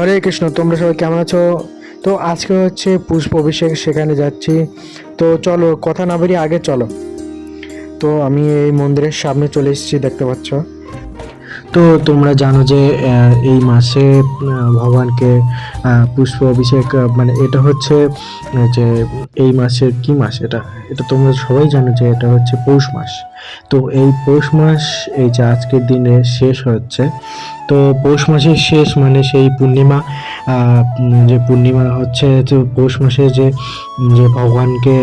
হরে কৃষ্ণ, তোমরা সবাই কেমন আছো? তো আজকে হচ্ছে পুষ্প অভিষেক, সেখানে যাচ্ছি। তো চলো, কথা না বেরিয়ে আগে চলো। তো আমি এই মন্দিরের সামনে চলে এসেছি, দেখতে পাচ্ছ। তো তোমরা জানো যে এই মাসে ভগবানকে পুষ্প অভিষেক মানে এটা হচ্ছে যে এই মাসের কি মাস এটা? এটা তোমরা সবাই জানো যে এটা হচ্ছে পৌষ মাস। তো এই পৌষ মাস, এই যে আজকের দিনে শেষ হচ্ছে তো পৌষ মাসের শেষ মানে সেই পূর্ণিমা যে পূর্ণিমা হচ্ছে পৌষ মাসে যে যে ভগবানকে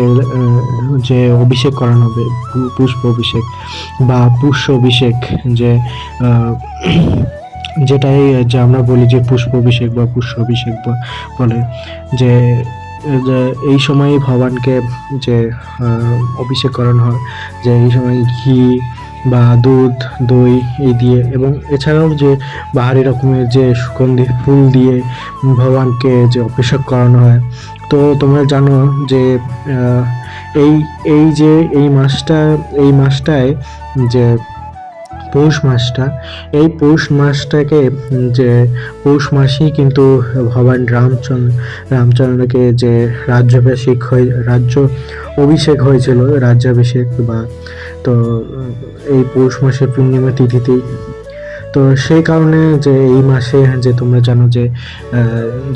যে অভিষেক করানো হবে পুষ্প অভিষেক বা পুষ্য অভিষেক, যে যেটাই যে আমরা বলি যে পুষ্প অভিষেক বা পুষ্য অভিষেক বলে, যে যে এই সময় ভগবানকে যে অভিষেক করানো হয়, যে এই সময় ঘি বা দুধ, দই এই দিয়ে এবং এছাড়াও যে বাহারি রকমের যে সুগন্ধি ফুল দিয়ে ভগবানকে যে অভিষেক করানো হয়। তো তোমরা জানো যে এই এই যে এই মাসটা, এই মাসটায় যে পৌষ মাসটা, এই পৌষ মাসটাকে যে পৌষ মাসেই কিন্তু ভগবান রামচন্দ্র রামচন্দ্রকে যে রাজ্যাভিষেক হয়ে, রাজ্য অভিষেক হয়েছিল, রাজ্যাভিষেক বা তো এই পৌষ মাসের পূর্ণিমা তিথিতেই। তো সেই কারণে যে এই মাসে যে তোমরা জানো যে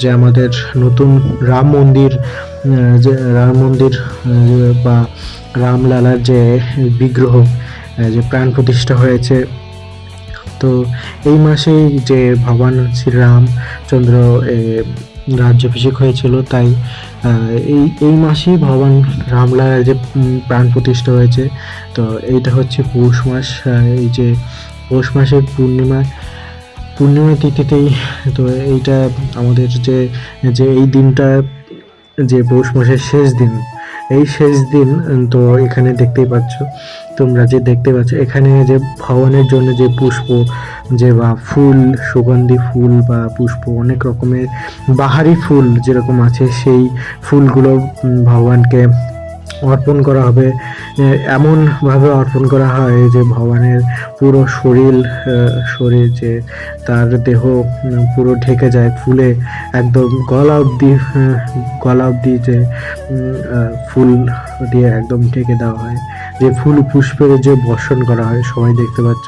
যে আমাদের নতুন রাম মন্দির যে রাম মন্দির বা রামলালার যে বিগ্রহ যে প্রাণ প্রতিষ্ঠা হয়েছে। তো এই মাসেই যে ভগবান শ্রীরামচন্দ্র রাজ্যাভিষেক হয়েছিল, তাই এই এই মাসেই ভগবান রামলালার যে প্রাণ প্রতিষ্ঠা হয়েছে, তো এইটা হচ্ছে পৌষ মাস এই যে পৌষ মাসের পূর্ণিমা পূর্ণিমা তিথিতেই, তো এইটা আমাদের যে যে এই দিনটা, যে পৌষ মাসের শেষ দিন এই শেষ দিন তো এখানে দেখতেই পাচ্ছ, তোমরা যে দেখতে পাচ্ছ, এখানে যে ভগবানের জন্য যে পুষ্প, যে বা ফুল, সুগন্ধি ফুল বা পুষ্প, অনেক রকমের বাহারি ফুল যেরকম আছে, সেই ফুলগুলো ভগবানকে অর্পণ করা হবে। এমনভাবে অর্পণ করা হয় যে ভগবানের পুরো শরীর শরীর যে তার দেহ পুরো ঢেকে যায় ফুলে একদম গলা আহ, গলা অবধি যে ফুল দিয়ে একদম ঢেকে দেওয়া হয়। যে ফুল পুষ্পের যে বর্ষণ করা হয় সবাই দেখতে পাচ্ছ।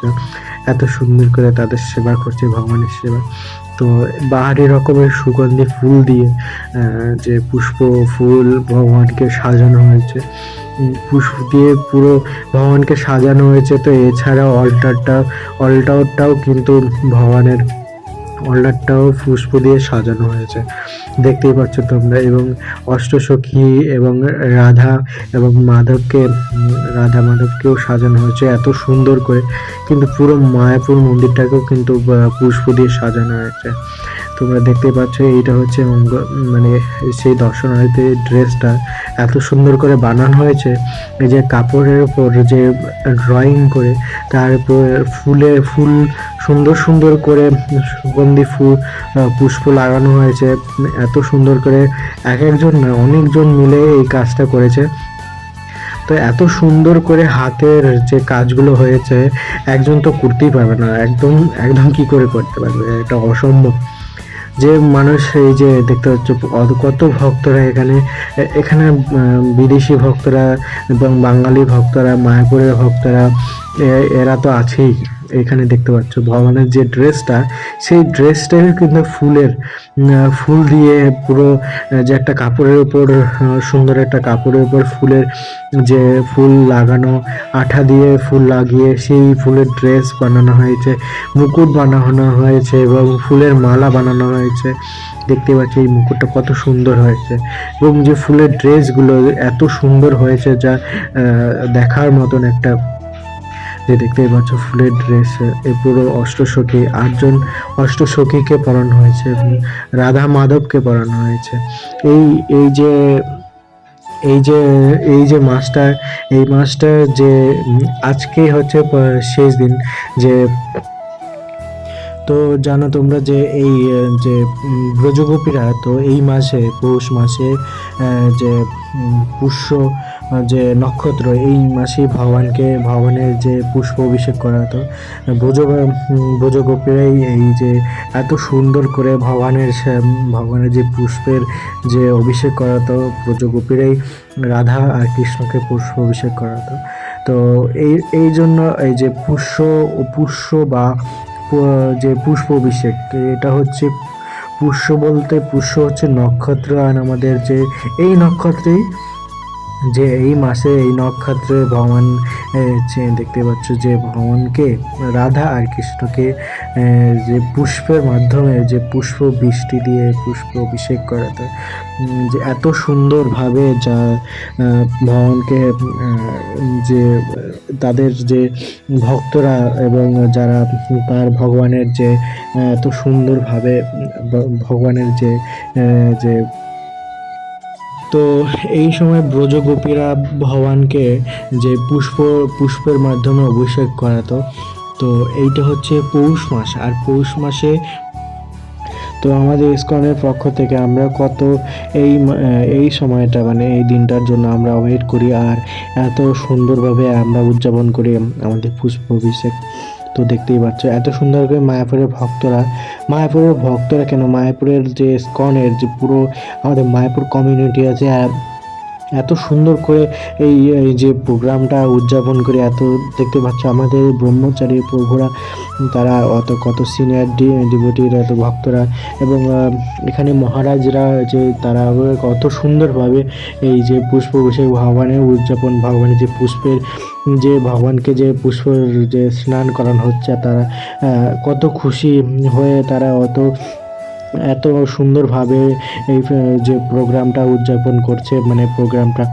এত সুন্দর করে তাদের সেবা করছে, ভগবানের সেবা। তো বাহারি রকমের সুগন্ধি ফুল দিয়ে যে পুষ্প ফুল ভগবানকে সাজানো হয়েছে। পুষ্প দিয়ে পুরো ভগবানকে সাজানো হয়েছে। তো এছাড়া অল্টারটা অল্টারটাও কিন্তু ভগবানের অল্টারটাও পুষ্প দিয়ে সাজানো হয়েছে। দেখতেই পাচ্ছ তোমরা, এবং অষ্টসখী এবং রাধা এবং মাধবকে, রাধা মাধবকেও সাজানো হয়েছে এত সুন্দর করে। কিন্তু পুরো মায়াপুর মন্দিরটাকেও কিন্তু পুষ্প দিয়ে সাজানো হয়েছে। তোমরা দেখতে পাচ্ছ, এইটা হচ্ছে মানে সেই দর্শনার্থীর ড্রেসটা। এত সুন্দর করে বানানো হয়েছে, এই যে কাপড়ের উপর যে ড্রয়িং করে, তার ফুলে, ফুল সুন্দর সুন্দর করে সুগন্ধি ফুল পুষ্প লাগানো হয়েছে। এত সুন্দর করে এক একজন না, অনেকজন মিলে এই কাজটা করেছে। তো এত সুন্দর করে হাতের যে কাজগুলো হয়েছে, একজন তো করতেই পারবে না, একদম একদম কি করে করতে পারবে? এটা অসম্ভব। যে মানুষ এই যে দেখতে পাচ্ছ কত ভক্তরা এখানে এখানে বিদেশি ভক্তরা এবং বাঙালি ভক্তরা, মায়াপুরের ভক্তরা এরা তো আছেই। এখানে দেখতে পাচ্ছ, ভগবানের যে ড্রেসটা সেই ড্রেসটাই কিন্তু ফুলের ফুল দিয়ে পুরো, যে একটা কাপড়ের উপর সুন্দর একটা কাপড়ের উপর ফুলের যে ফুল লাগানো, আঠা দিয়ে ফুল লাগিয়ে সেই ফুলের ড্রেস বানানো হয়েছে, মুকুট বানানো হয়েছে এবং ফুলের মালা বানানো হয়েছে। দেখতে পাচ্ছি এই মুকুটটা কত সুন্দর হয়েছে এবং যে ফুলের ড্রেসগুলো এত সুন্দর হয়েছে যা দেখার মতন একটা যে দেখতেই পাচ্ছ ফুলের ড্রেস এই পুরো অষ্টসখী আটজন অষ্টসখীকে পরানো হয়েছে রাধা মাধবকে পরানো হয়েছে। এই এই যে এই যে এই যে মাসটা এই মাসটা যে উম, আজকে হচ্ছে শেষ দিন যে তো জানো তোমরা যে এই যে ব্রজগোপীরা তো এই মাসে পৌষ মাসে যে পুষ্য যে নক্ষত্র, এই মাসেই ভগবানকে, ভগবানের যে পুষ্প অভিষেক করা হতো, ব্রজ ব্রজগোপীরাই এই যে এত সুন্দর করে ভগবানের ভগবানের যে পুষ্পের যে অভিষেক করা হতো, ব্রজগোপীরাই রাধা আর কৃষ্ণকে পুষ্প অভিষেক করা হতো। তো এই এই জন্য এই যে পুষ্য পুষ্য বা যে পুষ্প অভিষেক, এটা হচ্ছে পুষ্য বলতে পুষ্য হচ্ছে নক্ষত্র আর আমাদের যে, এই নক্ষত্রেই যে এই মাসে এই নক্ষত্রে ভগবান দেখতে পাচ্ছ যে ভগবানকে, রাধা আর কৃষ্ণকে যে পুষ্পের মাধ্যমে যে পুষ্প বৃষ্টি দিয়ে পুষ্প অভিষেক করাতে যে এত সুন্দরভাবে যা ভগবানকে যে তাদের যে ভক্তরা এবং যারা তার ভগবানের যে এত সুন্দরভাবে ভগবানের যে যে তো এই সময় ব্রজগোপীরা ভগবানকে যে পুষ্প, পুষ্পের মাধ্যমে অভিষেক করাতো, তো এইটা হচ্ছে পৌষ মাস। আর পৌষ মাসে তো আমাদের ইসকনের পক্ষ থেকে আমরা কত এই এই সময়টা মানে এই দিনটার জন্য আমরা ওয়েট করি আর এত সুন্দরভাবে আমরা উদযাপন করি আমাদের পুষ্প অভিষেক। তো দেখতেই পাচ্ছ, এত সুন্দর করে মায়াপুরের ভক্তরা মায়াপুরের ভক্তরা কেন? মায়াপুরের যে স্কনের যে পুরো আমাদের মায়াপুর কমিউনিটি আছে এত সুন্দর করে এই যে প্রোগ্রামটা উদযাপন করে, এত দেখতে পাচ্ছ আমাদের ব্রহ্মচারী প্রভুরা, তারা অত, কত সিনিয়র ডিভোটির এত ভক্তরা এবং এখানে মহারাজরা যে, তারা কত সুন্দরভাবে এই যে পুষ্প অভিষেক ভগবানের উদযাপন, ভগবানের যে পুষ্পের, যে ভগবানকে যে পুষ্প যে স্নান করানো হচ্ছে, তারা কত খুশি হয়ে তারা অত এত সুন্দরভাবে এই যে প্রোগ্রামটা উদযাপন করছে মানে প্রোগ্রামটা,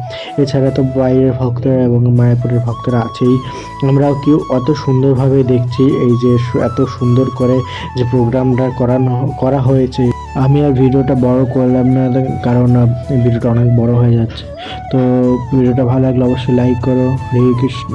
এছাড়া তো বাইরের ভক্তরা এবং মায়াপুরের ভক্তরা আছেই। আমরাও কেউ অত সুন্দরভাবে দেখছি, এই যে এত সুন্দর করে যে প্রোগ্রামটা করানো, করা হয়েছে। আমি আর ভিডিওটা বড় করলাম না, কারণ ভিডিওটা অনেক বড় হয়ে যাচ্ছে। তো ভিডিওটা ভালো লাগলে অবশ্যই লাইক করো। হরে কৃষ্ণ।